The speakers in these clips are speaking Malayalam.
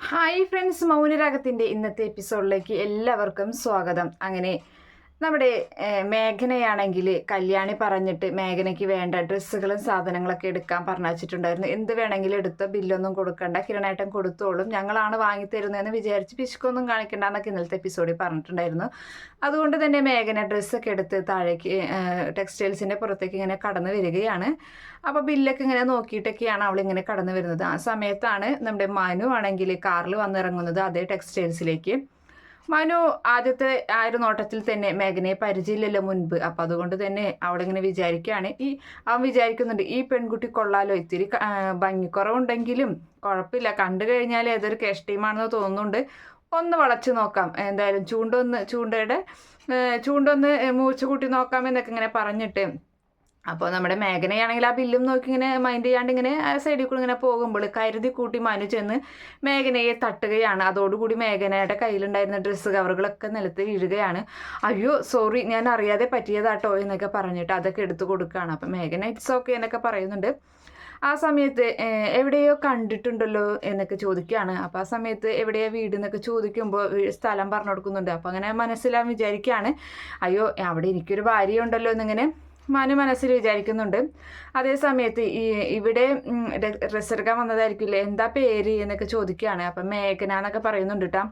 ഹായ് ഫ്രണ്ട്സ് മൗനരാഗത്തിന്റെ ഇന്നത്തെ എപ്പിസോഡിലേക്ക് എല്ലാവർക്കും സ്വാഗതം. അങ്ങനെ നമ്മുടെ മേഘനയാണെങ്കിൽ കല്യാണി പറഞ്ഞിട്ട് മേഘനയ്ക്ക് വേണ്ട ഡ്രസ്സുകളും സാധനങ്ങളൊക്കെ എടുക്കാൻ പറഞ്ഞു വെച്ചിട്ടുണ്ടായിരുന്നു എന്ത് വേണമെങ്കിലും എടുത്തോ ബില്ലൊന്നും കൊടുക്കണ്ട കിരണേട്ടൻ കൊടുത്തോളും ഞങ്ങളാണ് വാങ്ങി തരുന്നതെന്ന് വിചാരിച്ച് പിശുക്കൊന്നും കാണിക്കണ്ട എന്നൊക്കെ ഇന്നലത്തെ എപ്പിസോഡിൽ പറഞ്ഞിട്ടുണ്ടായിരുന്നു. അതുകൊണ്ട് തന്നെ മേഘന ഡ്രസ്സൊക്കെ എടുത്ത് താഴേക്ക് ടെക്സ്റ്റൈൽസിന്റെ പുറത്തേക്ക് ഇങ്ങനെ കടന്നു വരികയാണ്. അപ്പോൾ ബില്ലൊക്കെ ഇങ്ങനെ നോക്കിയിട്ടൊക്കെയാണ് അവൾ ഇങ്ങനെ കടന്നു വരുന്നത്. ആ സമയത്താണ് നമ്മുടെ മനു ആണെങ്കിൽ കാറിൽ വന്നിറങ്ങുന്നത് അതേ ടെക്സ്റ്റൈൽസിലേക്ക്. മനു ആദ്യത്തെ ആ ഒരു നോട്ടത്തിൽ തന്നെ മേഘനയെ പരിചയമില്ലല്ലോ മുൻപ്. അപ്പം അതുകൊണ്ട് തന്നെ അവിടെ ഇങ്ങനെ വിചാരിക്കുകയാണ്. ഈ അവൻ വിചാരിക്കുന്നുണ്ട് ഈ പെൺകുട്ടി കൊള്ളാലോ. ഇത്തിരി ഭംഗിക്കുറവുണ്ടെങ്കിലും കുഴപ്പമില്ല. കണ്ടു കഴിഞ്ഞാൽ ഏതൊരു കേഷ് ടീമാണെന്ന് തോന്നുന്നുണ്ട്. ഒന്ന് വളച്ച് നോക്കാം. എന്തായാലും ചൂണ്ടൊന്ന് ചൂണ്ടയുടെ ചൂണ്ടൊന്ന് മൂച്ചു കൂട്ടി നോക്കാം എന്നൊക്കെ ഇങ്ങനെ പറഞ്ഞിട്ട് അപ്പോൾ നമ്മുടെ മേഘനയാണെങ്കിൽ ആ ബില്ലും നോക്കി ഇങ്ങനെ മൈൻഡ് ചെയ്യാണ്ട് ഇങ്ങനെ സൈഡിൽ കൂടി ഇങ്ങനെ പോകുമ്പോൾ കരുതി കൂട്ടി മനു ചെന്ന് മേഘനയെ തട്ടുകയാണ്. അതോടുകൂടി മേഘനയുടെ കയ്യിലുണ്ടായിരുന്ന ഡ്രസ്സ് കവറുകളൊക്കെ നിലത്ത് വീഴുകയാണ്. അയ്യോ സോറി ഞാൻ അറിയാതെ പറ്റിയതാട്ടോ എന്നൊക്കെ പറഞ്ഞിട്ട് അതൊക്കെ എടുത്തു കൊടുക്കുകയാണ്. അപ്പം മേഘന ഇറ്റ്സ് ഓക്കെ എന്നൊക്കെ പറയുന്നുണ്ട്. ആ സമയത്ത് എവിടെയോ കണ്ടിട്ടുണ്ടല്ലോ എന്നൊക്കെ ചോദിക്കുകയാണ്. അപ്പോൾ ആ സമയത്ത് എവിടെയാ വീട് എന്നൊക്കെ ചോദിക്കുമ്പോൾ സ്ഥലം പറഞ്ഞു കൊടുക്കുന്നുണ്ട്. അപ്പോൾ അങ്ങനെ മനസ്സിലാൻ വിചാരിക്കുകയാണ്. അയ്യോ അവിടെ എനിക്കൊരു ഭാര്യ ഉണ്ടല്ലോ എന്നിങ്ങനെ മനു മനസ്സിൽ വിചാരിക്കുന്നുണ്ട്. അതേ സമയത്ത് ഈ ഇവിടെ എടുക്കാൻ വന്നതായിരിക്കില്ലേ? എന്താ പേര് എന്നൊക്കെ ചോദിക്കുകയാണ്. അപ്പം മേഘന എന്നൊക്കെ പറയുന്നുണ്ട് കേട്ടോ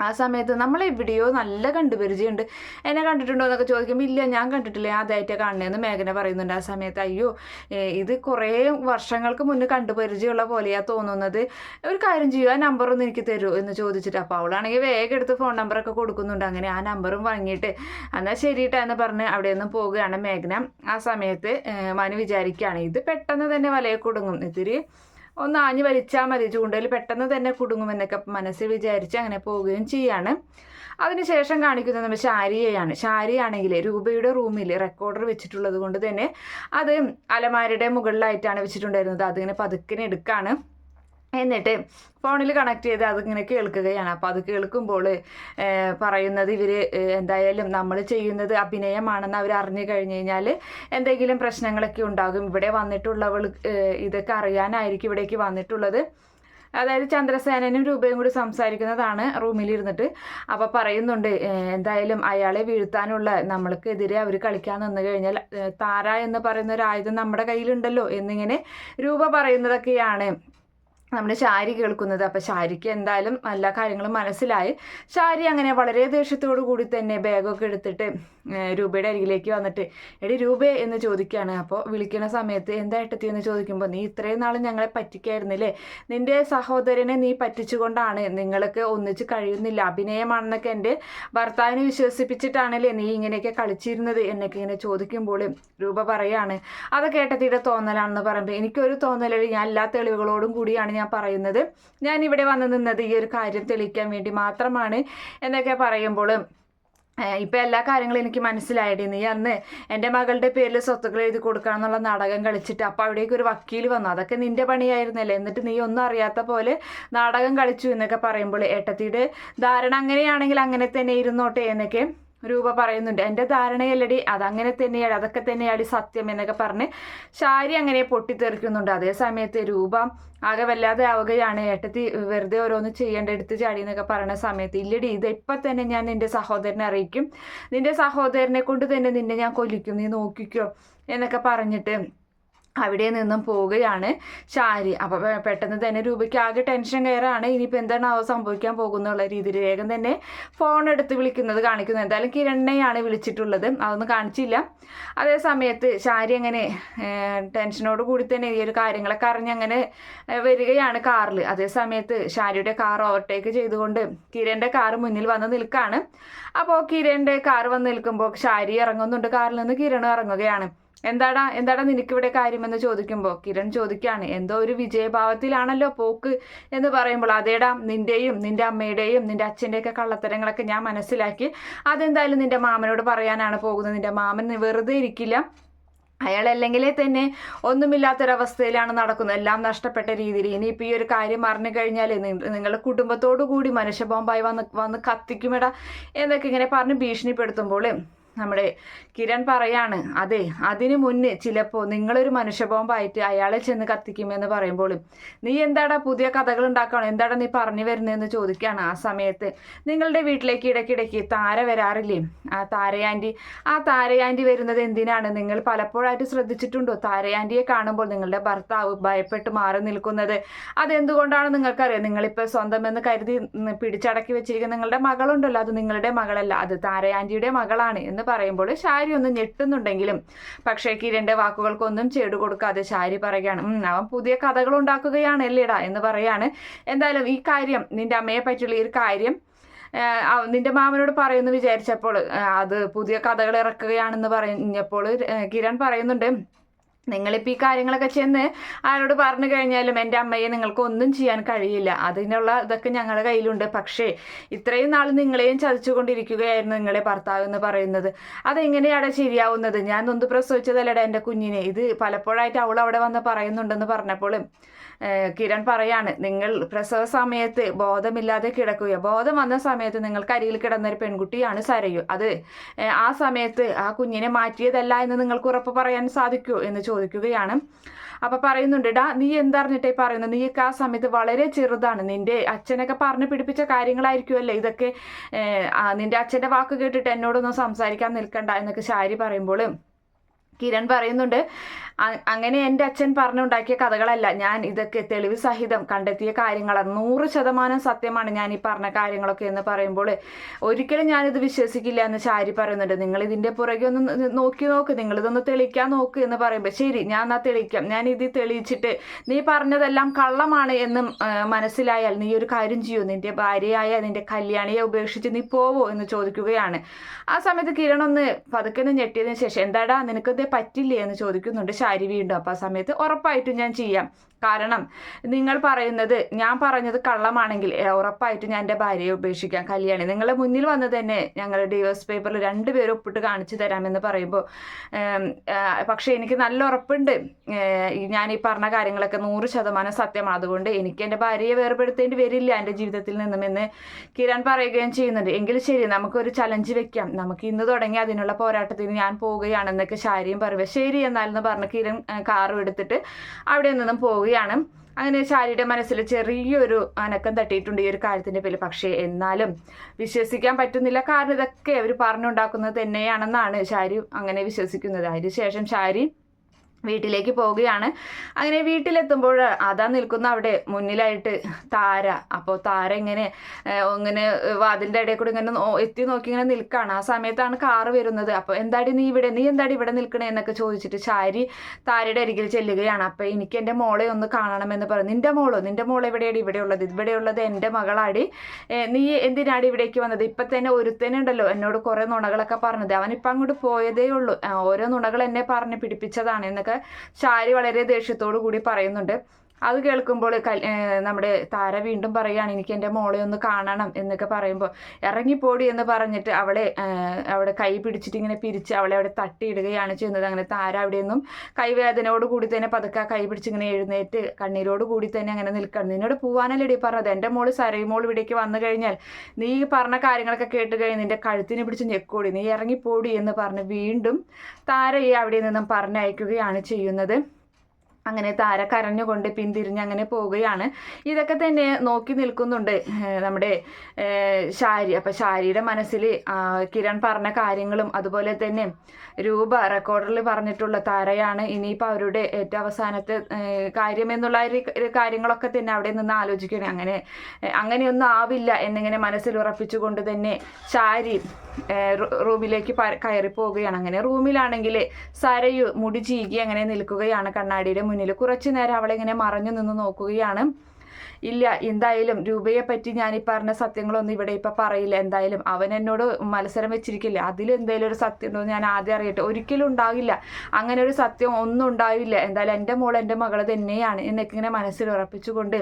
ആ സമയത്ത് നമ്മളെ എവിടെയോ നല്ല കണ്ടുപരിചയമുണ്ട്. എന്നെ കണ്ടിട്ടുണ്ടോ എന്നൊക്കെ ചോദിക്കുമ്പോൾ ഇല്ല ഞാൻ കണ്ടിട്ടില്ല. ആദ്യമായിട്ടാണ് കാണുന്നതെന്ന് മേഘന പറയുന്നുണ്ട് ആ സമയത്ത്. അയ്യോ ഇത് കുറേ വർഷങ്ങൾക്ക് മുന്നേ കണ്ടുപരിചയമുള്ള പോലെയാണ് തോന്നുന്നത്. ഒരു കാര്യം ചെയ്യൂ ആ നമ്പർ ഒന്ന് എനിക്ക് തരൂ എന്ന് ചോദിച്ചിട്ട്. അപ്പോൾ അവളാണെങ്കിൽ വേഗം എടുത്ത് ഫോൺ നമ്പറൊക്കെ കൊടുക്കുന്നുണ്ട്. അങ്ങനെ ആ നമ്പറും വാങ്ങിയിട്ട് എന്നാൽ ശരിയിട്ടാ എന്ന് പറഞ്ഞ് അവിടെ നിന്ന് പോവുകയാണ് മേഘന. ആ സമയത്ത് മനു വിചാരിക്കുകയാണ് ഇത് പെട്ടെന്ന് തന്നെ വലയെ കൊടുങ്ങും. ഇത്തിരി ഒന്ന് ആഞ്ഞു വലിച്ചാൽ മതി. ചൂണ്ടയിൽ പെട്ടെന്ന് തന്നെ കുടുങ്ങുമെന്നൊക്കെ മനസ്സിൽ വിചാരിച്ച് അങ്ങനെ പോവുകയും ചെയ്യാണ്. അതിനുശേഷം കാണിക്കുന്നത് നമ്മൾ ശാരിയയാണ് ശാരിയാണെങ്കിൽ രൂപയുടെ റൂമിൽ റെക്കോർഡർ വെച്ചിട്ടുള്ളത് കൊണ്ട് തന്നെ അത് അലമാരയുടെ മുകളിലായിട്ടാണ് വെച്ചിട്ടുണ്ടായിരുന്നത്. അതിങ്ങനെ പതുക്കിനെ എടുക്കാണ്. എന്നിട്ട് ഫോണിൽ കണക്ട് ചെയ്ത് അതിങ്ങനെ കേൾക്കുകയാണ്. അപ്പോൾ അത് കേൾക്കുമ്പോൾ പറയുന്നത് ഇവർ എന്തായാലും നമ്മൾ ചെയ്യുന്നത് അഭിനയമാണെന്ന് അവർ അറിഞ്ഞു കഴിഞ്ഞ് കഴിഞ്ഞാൽ എന്തെങ്കിലും പ്രശ്നങ്ങളൊക്കെ ഉണ്ടാകും. ഇവിടെ വന്നിട്ടുള്ളവൾ ഇതൊക്കെ അറിയാനായിരിക്കും ഇവിടേക്ക് വന്നിട്ടുള്ളത്. അതായത് ചന്ദ്രസേനനും രൂപയും കൂടി സംസാരിക്കുന്നതാണ് റൂമിലിരുന്നിട്ട് അപ്പോൾ പറയുന്നുണ്ട് എന്തായാലും അയാളെ വീഴ്ത്താനുള്ള നമ്മൾക്കെതിരെ അവർ കളിക്കാൻ നിന്ന് കഴിഞ്ഞാൽ താര എന്ന് പറയുന്ന ഒരു ആയുധം നമ്മുടെ കയ്യിലുണ്ടല്ലോ എന്നിങ്ങനെ രൂപ പറയുന്നതൊക്കെയാണ്. നമ്മുടെ ശാരി കേൾക്കുന്നത്. അപ്പം ശാരിക്ക് എന്തായാലും എല്ലാ കാര്യങ്ങളും മനസ്സിലായി. ശാരി അങ്ങനെ വളരെ ദേഷ്യത്തോടു കൂടി തന്നെ ബാഗൊക്കെ എടുത്തിട്ട് രൂപയുടെ അരികിലേക്ക് വന്നിട്ട് എടി രൂപ എന്ന് ചോദിക്കുകയാണ്. അപ്പോൾ വിളിക്കുന്ന സമയത്ത് എന്താ ഏട്ടത്തി? എന്ന് ചോദിക്കുമ്പോൾ നീ ഇത്രയും നാൾ ഞങ്ങളെ പറ്റിക്കായിരുന്നില്ലേ? നിന്റെ സഹോദരനെ നീ പറ്റിച്ചുകൊണ്ടാണ് നിങ്ങൾക്ക് ഒന്നിച്ച് കഴിയുന്നില്ല. അഭിനയമാണെന്നൊക്കെ എന്റെ ഭർത്താവിനെ വിശ്വസിപ്പിച്ചിട്ടാണല്ലേ നീ ഇങ്ങനെയൊക്കെ കളിച്ചിരുന്നത്? എന്നൊക്കെ ഇങ്ങനെ ചോദിക്കുമ്പോൾ രൂപ പറയാണ്. അതൊക്കെ ഏട്ടത്തിയുടെ തോന്നലാണെന്ന് പറയുമ്പോൾ എനിക്കൊരു തോന്നലിൽ ഞാൻ എല്ലാ തെളിവുകളോടും കൂടിയാണ് ഞാൻ പറയുന്നത്. ഞാൻ ഇവിടെ വന്ന് നിന്നത് ഈ ഒരു കാര്യം തെളിയിക്കാൻ വേണ്ടി മാത്രമാണ് എന്നൊക്കെ പറയുമ്പോൾ ഇപ്പം എല്ലാ കാര്യങ്ങളും എനിക്ക് മനസ്സിലായിട്ട് നീ അന്ന് എന്റെ മകളുടെ പേരിൽ സ്വത്തുക്കൾ എഴുതി കൊടുക്കാന്നുള്ള നാടകം കളിച്ചിട്ട് അപ്പോൾ അവിടേക്ക് ഒരു വക്കീൽ വന്നു. അതൊക്കെ നിന്റെ പണിയായിരുന്നല്ലേ? എന്നിട്ട് നീ ഒന്നും അറിയാത്ത പോലെ നാടകം കളിച്ചു എന്നൊക്കെ പറയുമ്പോൾ ഏട്ടത്തിയുടെ ധാരണ അങ്ങനെയാണെങ്കിൽ അങ്ങനെ തന്നെ ഇരുന്നോട്ടെ എന്നൊക്കെ രൂപ പറയുന്നുണ്ട്. എന്റെ ധാരണയല്ലടി അതങ്ങനെ തന്നെയാണ് അതൊക്കെ തന്നെയാണ് സത്യം എന്നൊക്കെ പറഞ്ഞ് ശാരി അങ്ങനെ പൊട്ടിത്തെറിക്കുന്നുണ്ട്. അതേ സമയത്ത് രൂപ ആകെ വല്ലാതെ ആവുകയാണ്. ഏട്ടത്തി വെറുതെ ഓരോന്ന് ചെയ്യേണ്ട എടുത്ത് ചാടി എന്നൊക്കെ പറയുന്ന സമയത്ത് ഇല്ലടി ഇത് തന്നെ ഞാൻ നിന്റെ സഹോദരനെ അറിയിക്കും. നിന്റെ സഹോദരനെ കൊണ്ട് തന്നെ നിന്നെ ഞാൻ കൊല്ലിക്കും. നീ നോക്കിക്കോ എന്നൊക്കെ പറഞ്ഞിട്ട് അവിടെ നിന്നും പോവുകയാണ് ശാരി അപ്പോൾ പെട്ടെന്ന് തന്നെ രൂപയ്ക്ക് ആകെ ടെൻഷൻ കയറാണ്. ഇനിയിപ്പോൾ എന്താണ് അവ സംഭവിക്കാൻ പോകുന്നുള്ള രീതിയിൽ വേഗം തന്നെ ഫോൺ എടുത്ത് വിളിക്കുന്നത് കാണിക്കുന്നു. എന്തായാലും കിരണ്ണയാണ് വിളിച്ചിട്ടുള്ളത്. അതൊന്നും കാണിച്ചില്ല. അതേ സമയത്ത് ശാരി അങ്ങനെ ടെൻഷനോട് കൂടി തന്നെ ഈ ഒരു കാര്യങ്ങളൊക്കെ അറിഞ്ഞ് അങ്ങനെ ഏഹ്, വരികയാണ് കാറിൽ അതേ സമയത്ത് ശാരിയുടെ കാർ ഓവർടേക്ക് ചെയ്തുകൊണ്ട് കിരണിന്റെ കാർ മുന്നിൽ വന്ന് നിൽക്കുകയാണ് അപ്പോൾ കിരണിന്റെ കാർ വന്ന് നിൽക്കുമ്പോൾ ശാരി ഇറങ്ങുന്നുണ്ട് കാറിൽ നിന്ന്. കിരൺ ഇറങ്ങുകയാണ്. എന്താടാ എന്താടാ നിനക്കിവിടെ കാര്യമെന്ന് ചോദിക്കുമ്പോൾ കിരൺ ചോദിക്കുകയാണ് എന്തോ ഒരു വിജയഭാവത്തിലാണല്ലോ പോക്ക് എന്ന് പറയുമ്പോൾ അതേടാ നിന്റെയും നിന്റെ അമ്മയുടെയും നിന്റെ അച്ഛന്റെയൊക്കെ കള്ളത്തരങ്ങളൊക്കെ ഞാൻ മനസ്സിലാക്കി. അതെന്തായാലും നിന്റെ മാമനോട് പറയാനാണ് പോകുന്നത്. നിന്റെ മാമൻ വെറുതെ ഇരിക്കില്ല. അയാൾ അല്ലെങ്കിലേ തന്നെ ഒന്നുമില്ലാത്തൊരവസ്ഥയിലാണ് നടക്കുന്നത്. എല്ലാം നഷ്ടപ്പെട്ട രീതിയിൽ. ഇനിയിപ്പോൾ ഈ ഒരു കാര്യം അറിഞ്ഞു കഴിഞ്ഞാൽ നിങ്ങളുടെ കുടുംബത്തോടു കൂടി മനുഷ്യബോംബായി വന്ന് വന്ന് കത്തിക്കുമെടാ എന്നൊക്കെ ഇങ്ങനെ പറഞ്ഞ് ഭീഷണിപ്പെടുത്തുമ്പോൾ നമ്മുടെ കിരൺ പറയാണ് അതെ അതിനു മുന്നേ ചിലപ്പോൾ നിങ്ങളൊരു മനുഷ്യബോംബായിട്ട് അയാളെ ചെന്ന് കത്തിക്കുമെന്ന് പറയുമ്പോൾ നീ എന്താടാ പുതിയ കഥകൾ ഉണ്ടാക്കണം? എന്താടാ നീ പറഞ്ഞു വരുന്നതെന്ന് ചോദിക്കുകയാണ് ആ സമയത്ത്. നിങ്ങളുടെ വീട്ടിലേക്ക് ഇടയ്ക്കിടയ്ക്ക് താര വരാറില്ലേ? ആ താരയാന്റി ആ താരയാന്റി വരുന്നത് എന്തിനാണ്? നിങ്ങൾ പലപ്പോഴായിട്ട് ശ്രദ്ധിച്ചിട്ടുണ്ടോ? താരയാന്റിയെ കാണുമ്പോൾ നിങ്ങളുടെ ഭർത്താവ് ഭയപ്പെട്ട് മാറി നിൽക്കുന്നത് അതെന്തുകൊണ്ടാണ് നിങ്ങൾക്കറിയാം? നിങ്ങളിപ്പോൾ സ്വന്തം എന്ന് കരുതി പിടിച്ചടക്കി വെച്ചിരിക്കുന്ന നിങ്ങളുടെ മകളുണ്ടല്ലോ. അത് നിങ്ങളുടെ മകളല്ല അത് താരയാന്റിയുടെ മകളാണ് എന്ന് പറയുമ്പോൾ ഷാരി ഒന്ന് ഞെട്ടുന്നുണ്ടെങ്കിലും പക്ഷേ കിരണിന്റെ വാക്കുകൾക്കൊന്നും ചേട് കൊടുക്കാതെ ഷാരി പറയുകയാണ് അവൻ പുതിയ കഥകൾ ഉണ്ടാക്കുകയാണ് അല്ലേടാ എന്ന് പറയാണ്. എന്തായാലും ഈ കാര്യം നിന്റെ അമ്മയെ പറ്റിയുള്ള ഈ ഒരു കാര്യം നിന്റെ മാമനോട് പറയുന്നു വിചാരിച്ചപ്പോൾ അത് പുതിയ കഥകൾ ഇറക്കുകയാണെന്ന് പറഞ്ഞപ്പോൾ കിരൺ പറയുന്നുണ്ട് നിങ്ങളിപ്പോൾ ഈ കാര്യങ്ങളൊക്കെ ചെന്ന് ആരോട് പറഞ്ഞു കഴിഞ്ഞാലും എന്റെ അമ്മയെ നിങ്ങൾക്ക് ഒന്നും ചെയ്യാൻ കഴിയില്ല. അതിനുള്ള ഇതൊക്കെ ഞങ്ങളുടെ കയ്യിലുണ്ട്. പക്ഷേ ഇത്രയും നാൾ നിങ്ങളെയും ചതിച്ചുകൊണ്ടിരിക്കുകയായിരുന്നു നിങ്ങളെ ഭർത്താവ് എന്ന് പറയുന്നത്. അതെങ്ങനെയാണ് ശരിയാവുന്നത്? ഞാൻ നൊന്ത് പ്രസവിച്ചതല്ലടാ എന്റെ കുഞ്ഞിനെ. ഇത് പലപ്പോഴായിട്ട് അവൾ അവിടെ വന്ന് പറയുന്നുണ്ടെന്ന് പറഞ്ഞപ്പോൾ കിരൺ പറയാണ് നിങ്ങൾ പ്രസവ സമയത്ത് ബോധമില്ലാതെ കിടക്കുക. ബോധം വന്ന സമയത്ത് നിങ്ങൾക്ക് അരിയിൽ കിടന്നൊരു പെൺകുട്ടിയാണ് സരയു. അത് ആ സമയത്ത് ആ കുഞ്ഞിനെ മാറ്റിയതല്ല എന്ന് നിങ്ങൾക്ക് ഉറപ്പ് പറയാൻ സാധിക്കൂ? എന്ന് ചോദിക്കുകയാണ്. അപ്പൊ പറയുന്നുണ്ട് ഡാ നീ എന്തറിഞ്ഞിട്ടേ പറയുന്നു? നീയൊക്കെ ആ സമയത്ത് വളരെ ചെറുതാണ്. നിന്റെ അച്ഛനൊക്കെ പറഞ്ഞു പിടിപ്പിച്ച കാര്യങ്ങളായിരിക്കുമല്ലേ ഇതൊക്കെ? നിന്റെ അച്ഛന്റെ വാക്ക് കേട്ടിട്ട് എന്നോടൊന്നും സംസാരിക്കാൻ നിൽക്കണ്ട എന്നൊക്കെ ശാരി പറയുമ്പോൾ കിരൺ പറയുന്നുണ്ട് അങ്ങനെ എന്റെ അച്ഛൻ പറഞ്ഞുണ്ടാക്കിയ കഥകളല്ല. ഞാൻ ഇതൊക്കെ തെളിവ് സഹിതം കണ്ടെത്തിയ കാര്യങ്ങളാണ് നൂറ് ശതമാനം സത്യമാണ് ഞാൻ ഈ പറഞ്ഞ കാര്യങ്ങളൊക്കെ എന്ന് പറയുമ്പോൾ. ഒരിക്കലും ഞാനിത് വിശ്വസിക്കില്ല എന്ന് ചാരി പറയുന്നുണ്ട്. നിങ്ങൾ ഇതിന്റെ പുറകെ ഒന്ന് നോക്കി നോക്ക്. നിങ്ങളിതൊന്ന് തെളിയിക്കാൻ നോക്ക് എന്ന് പറയുമ്പോൾ. ശരി ഞാൻ എന്നാ തെളിയിക്കാം ഞാൻ ഇത് തെളിയിച്ചിട്ട് നീ പറഞ്ഞതെല്ലാം കള്ളമാണ് എന്ന് മനസ്സിലായാൽ നീ ഒരു കാര്യം ചെയ്യൂ. നിന്റെ ഭാര്യയായ നിന്റെ കല്യാണിയെ ഉപേക്ഷിച്ച് നീ പോവോ എന്ന് ചോദിക്കുകയാണ്. ആ സമയത്ത് കിരൺ ഒന്ന് പതുക്കെ ഞെട്ടിയതിന് ശേഷം എന്താടാ നിനക്കത് പറ്റില്ലേ എന്ന് ചോദിക്കുന്നുണ്ട് ശാരി വീണ്ടും. അപ്പോൾ ആ സമയത്ത് ഉറപ്പായിട്ടും ഞാൻ ചെയ്യാം. കാരണം നിങ്ങൾ പറയുന്നത് ഞാൻ പറഞ്ഞത് കള്ളമാണെങ്കിൽ ഉറപ്പായിട്ടും ഞാൻ എന്റെ ഭാര്യയെ ഉപേക്ഷിക്കാം. കല്യാണി നിങ്ങളുടെ മുന്നിൽ വന്ന് തന്നെ ഞങ്ങൾ ഡിവോഴ്സ് പേപ്പറിൽ രണ്ടുപേരും ഒപ്പിട്ട് കാണിച്ചു തരാമെന്ന് പറയുമ്പോൾ പക്ഷേ എനിക്ക് നല്ല ഉറപ്പുണ്ട്. ഞാൻ ഈ പറഞ്ഞ കാര്യങ്ങളൊക്കെ നൂറ് ശതമാനം സത്യമാണ്. അതുകൊണ്ട് എനിക്ക് എന്റെ ഭാര്യയെ വേർപെടുത്തേണ്ടി വരില്ല എന്റെ ജീവിതത്തിൽ നിന്നും എന്ന് കിരൺ പറയുകയും ചെയ്യുന്നുണ്ട്. എങ്കിൽ ശരി നമുക്കൊരു ചലഞ്ച് വെക്കാം. നമുക്ക് ഇന്ന് തുടങ്ങി അതിനുള്ള പോരാട്ടത്തിന് ഞാൻ പോവുകയാണെന്നൊക്കെ ശാരിയും പറയുക ശരി എന്നാലെന്ന് പറഞ്ഞ് കിരൺ കാറും എടുത്തിട്ട് അവിടെ നിന്നും പോവുകയാണ്. പോവുകയാണ് അങ്ങനെ ശാരിയുടെ മനസ്സിൽ ചെറിയൊരു അനക്കം തട്ടിയിട്ടുണ്ട് ഈ ഒരു കാര്യത്തിന്റെ പേരിൽ. പക്ഷേ എന്നാലും വിശ്വസിക്കാൻ പറ്റുന്നില്ല. കാരണം ഇതൊക്കെ അവർ പറഞ്ഞുണ്ടാക്കുന്നത് തന്നെയാണെന്നാണ് ശാരി അങ്ങനെ വിശ്വസിക്കുന്നത്. അതിനുശേഷം ശാരി വീട്ടിലേക്ക് പോവുകയാണ്. അങ്ങനെ വീട്ടിലെത്തുമ്പോൾ അതാ നിൽക്കുന്ന അവിടെ മുന്നിലായിട്ട് താര. അപ്പോൾ താര ഇങ്ങനെ ഇങ്ങനെ വാതിലിന്റെ ഇടയിൽ കൂടി ഇങ്ങനെ എത്തി നോക്കി ഇങ്ങനെ നിൽക്കുകയാണ് ആ സമയത്താണ് കാറ് വരുന്നത്. അപ്പോൾ എന്താടി നീ ഇവിടെ നീ എന്താടി ഇവിടെ നിൽക്കണേ എന്നൊക്കെ ചോദിച്ചിട്ട് ചാരി താരയുടെ അരികിൽ ചെല്ലുകയാണ്. അപ്പോൾ എനിക്ക് എന്റെ മോളെ ഒന്ന് കാണണമെന്ന് പറഞ്ഞു. നിന്റെ മോളോ? നിന്റെ മോൾ എവിടെയാണ് ഇവിടെ ഉള്ളത് ഇവിടെ ഉള്ളത് എന്റെ മകളാടി. നീ എന്തിനാടി ഇവിടേക്ക് വന്നത്? ഇപ്പം തന്നെ ഒരുത്തനുണ്ടല്ലോ എന്നോട് കുറേ നുണകളൊക്കെ പറഞ്ഞത്. അവനിപ്പം അങ്ങോട്ട് പോയതേ ഉള്ളൂ. ഓരോ നുണകൾ എന്നെ പറഞ്ഞ് പിടിപ്പിച്ചതാണ് എന്നൊക്കെ ശാരി വളരെ ദേഷ്യത്തോടു കൂടി പറയുന്നുണ്ട്. അത് കേൾക്കുമ്പോൾ നമ്മുടെ താര വീണ്ടും പറയുകയാണ് എനിക്ക് എന്റെ മോളെ ഒന്ന് കാണണം എന്നൊക്കെ പറയുമ്പോൾ ഇറങ്ങിപ്പോടി എന്ന് പറഞ്ഞിട്ട് അവളെ അവിടെ കൈ പിടിച്ചിട്ട് ഇങ്ങനെ പിരിച്ച് അവളെ അവിടെ തട്ടിയിടുകയാണ് ചെയ്യുന്നത്. അങ്ങനെ താര അവിടെ നിന്നും കൈവേദനയോട് കൂടി തന്നെ പതുക്കെ കൈ പിടിച്ച് ഇങ്ങനെ എഴുന്നേറ്റ് കണ്ണീരോട് കൂടി തന്നെ അങ്ങനെ നിൽക്കണം നിന്നോട് പോവാനല്ലേ പറഞ്ഞത്? എന്റെ മോൾ സരയുമോൾ ഇവിടേക്ക് വന്നു കഴിഞ്ഞാൽ നീ പറഞ്ഞ കാര്യങ്ങളൊക്കെ കേട്ട് കഴിഞ്ഞ് നിന്റെ കഴുത്തിന് പിടിച്ച് ഞെക്കോടി. നീ ഇറങ്ങിപ്പോടി എന്ന് പറഞ്ഞ് വീണ്ടും താരയെ അവിടെ നിന്നും പറഞ്ഞയക്കുകയാണ് ചെയ്യുന്നത്. അങ്ങനെ താര കരഞ്ഞുകൊണ്ട് പിന്തിരിഞ്ഞ് അങ്ങനെ പോവുകയാണ്. ഇതൊക്കെ തന്നെ നോക്കി നിൽക്കുന്നുണ്ട് നമ്മുടെ ശാരി. അപ്പം ശാരിയുടെ മനസ്സിൽ കിരൺ പറഞ്ഞ കാര്യങ്ങളും അതുപോലെ തന്നെ രൂപ റെക്കോർഡറിൽ പറഞ്ഞിട്ടുള്ള താരയാണ്. ഇനിയിപ്പോൾ അവരുടെ ഏറ്റവും അവസാനത്തെ കാര്യം എന്നുള്ള കാര്യങ്ങളൊക്കെ തന്നെ അവിടെ നിന്ന് ആലോചിക്കണേ അങ്ങനെ അങ്ങനെയൊന്നും ആവില്ല എന്നിങ്ങനെ മനസ്സിൽ ഉറപ്പിച്ചുകൊണ്ട് തന്നെ ശാരി റൂമിലേക്ക് കയറി പോവുകയാണ് അങ്ങനെ റൂമിലാണെങ്കിൽ സരയു മുടി ചീകി അങ്ങനെ നിൽക്കുകയാണ് കണ്ണാടിയുടെ മുന്നിൽ. കുറച്ചു നേരം അവളിങ്ങനെ മറഞ്ഞു നിന്ന് നോക്കുകയാണ്. ഇല്ല എന്തായാലും രൂപയെ പറ്റി ഞാൻ ഈ പറഞ്ഞ സത്യങ്ങളൊന്നും ഇവിടെ ഇപ്പൊ പറയില്ല. എന്തായാലും അവൻ എന്നോട് മത്സരം വെച്ചിരിക്കില്ല? അതിലെന്തെങ്കിലും ഒരു സത്യം ഉണ്ടോ ഞാൻ ആദ്യം അറിയട്ടെ. ഒരിക്കലും ഉണ്ടാവില്ല. അങ്ങനെ ഒരു സത്യം ഒന്നും ഉണ്ടാവില്ല. എന്തായാലും എന്റെ മോൾ എന്റെ മകൾ തന്നെയാണ് എന്നൊക്കെ ഇങ്ങനെ മനസ്സിൽ ഉറപ്പിച്ചുകൊണ്ട്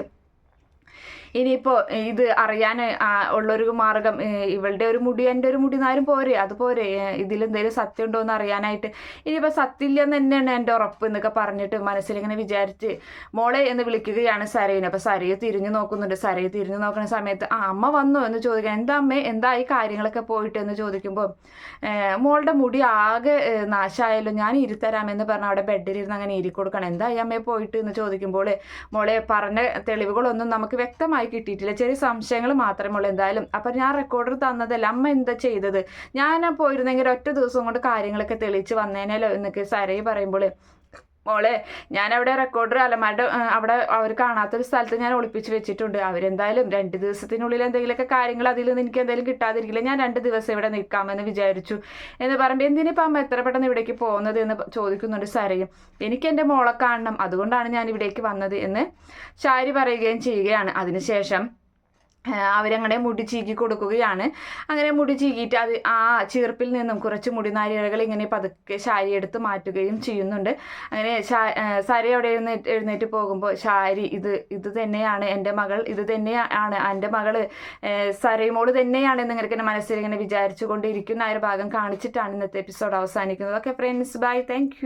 ഇനിയിപ്പോൾ ഇത് അറിയാൻ ഉള്ള ഉള്ളൊരു മാർഗം ഇവളുടെ ഒരു മുടി എന്റെ ഒരു മുടി നാരും പോരെ അതുപോരെ ഇതിലെന്തെങ്കിലും സത്യം ഉണ്ടോ എന്ന് അറിയാനായിട്ട്. ഇനിയിപ്പോൾ സത്യമില്ലെന്ന് തന്നെയാണ് എന്റെ ഉറപ്പ് എന്നൊക്കെ പറഞ്ഞിട്ട് മനസ്സിലിങ്ങനെ വിചാരിച്ച് മോളെ എന്ന് വിളിക്കുകയാണ് സരയിന് അപ്പോൾ സരയെ തിരിഞ്ഞു നോക്കുന്നുണ്ട്. സരയെ തിരിഞ്ഞു നോക്കുന്ന സമയത്ത് ആ അമ്മ വന്നു എന്ന് ചോദിക്കാൻ എന്താ അമ്മേ എന്താ ഈ കാര്യങ്ങളൊക്കെ പോയിട്ട്? എന്ന് ചോദിക്കുമ്പോൾ മോളുടെ മുടി ആകെ നാശമായല്ലോ ഞാൻ ഇരുത്തരാമെന്ന് പറഞ്ഞ് അവിടെ ബെഡിലിരുന്ന് അങ്ങനെ ഇരിക്കൊടുക്കണം. എന്തായി അമ്മയെ പോയിട്ട്? എന്ന് ചോദിക്കുമ്പോൾ മോളെ പറഞ്ഞ തെളിവുകളൊന്നും നമുക്ക് വ്യക്തമായി കിട്ടിയിട്ടില്ല. ചെറിയ സംശയങ്ങൾ മാത്രമേ ഉള്ളൂ എന്തായാലും. അപ്പം ഞാൻ റെക്കോർഡർ തന്നതല്ല. അമ്മ എന്താ ചെയ്തത്? ഞാൻ പോയിരുന്നെങ്കിൽ ഒറ്റ ദിവസം കൊണ്ട് കാര്യങ്ങളൊക്കെ തെളിയിച്ച് വന്നേനല്ലോ എന്നൊക്കെ സരയി പറയുമ്പോൾ മോളെ ഞാൻ അവിടെ റെക്കോർഡർ അലമാരുടെ അവിടെ അവർ കാണാത്തൊരു സ്ഥലത്ത് ഞാൻ ഒളിപ്പിച്ച് വെച്ചിട്ടുണ്ട്. അവരെന്തായാലും രണ്ട് ദിവസത്തിനുള്ളിൽ എന്തെങ്കിലുമൊക്കെ കാര്യങ്ങൾ അതിൽ നിന്ന് എനിക്ക് എന്തെങ്കിലും കിട്ടാതിരിക്കില്ല. ഞാൻ രണ്ട് ദിവസം ഇവിടെ നിൽക്കാമെന്ന് വിചാരിച്ചു. എന്ന് പറയുമ്പോൾ എന്തിനിപ്പോൾ അമ്മ എത്ര പെട്ടെന്ന് ഇവിടേക്ക് പോകുന്നത്? എന്ന് ചോദിക്കുന്നുണ്ട് സരയും. എനിക്ക് എന്റെ മോളെ കാണണം. അതുകൊണ്ടാണ് ഞാൻ ഇവിടേക്ക് വന്നത് എന്ന് ശാരി പറയുകയും ചെയ്യുകയാണ്. അതിനുശേഷം അവരങ്ങനെ മുടി ചീകി കൊടുക്കുകയാണ്. അങ്ങനെ മുടി ചീകിയിട്ട് അത് ആ ചീർപ്പിൽ നിന്നും കുറച്ച് മുടിനാരിഴകൾ ഇങ്ങനെ പതുക്കെ ശാരി എടുത്ത് മാറ്റുകയും ചെയ്യുന്നുണ്ട്. അങ്ങനെ സാരി അവിടെ എഴുന്നേറ്റ് എഴുന്നേറ്റ് പോകുമ്പോൾ ശാരി ഇത് ഇത് തന്നെയാണ് എന്റെ മകൾ ഇത് തന്നെയാണ് എന്റെ മകൾ. സരയുമോൾ തന്നെയാണ് എന്ന് ഇങ്ങനെ മനസ്സിൽ ഇങ്ങനെ വിചാരിച്ചു കൊണ്ടിരിക്കുന്ന ആ ഒരു ഭാഗം കാണിച്ചിട്ടാണ് ഇന്നത്തെ എപ്പിസോഡ് അവസാനിക്കുന്നത്. Okay friends bye thank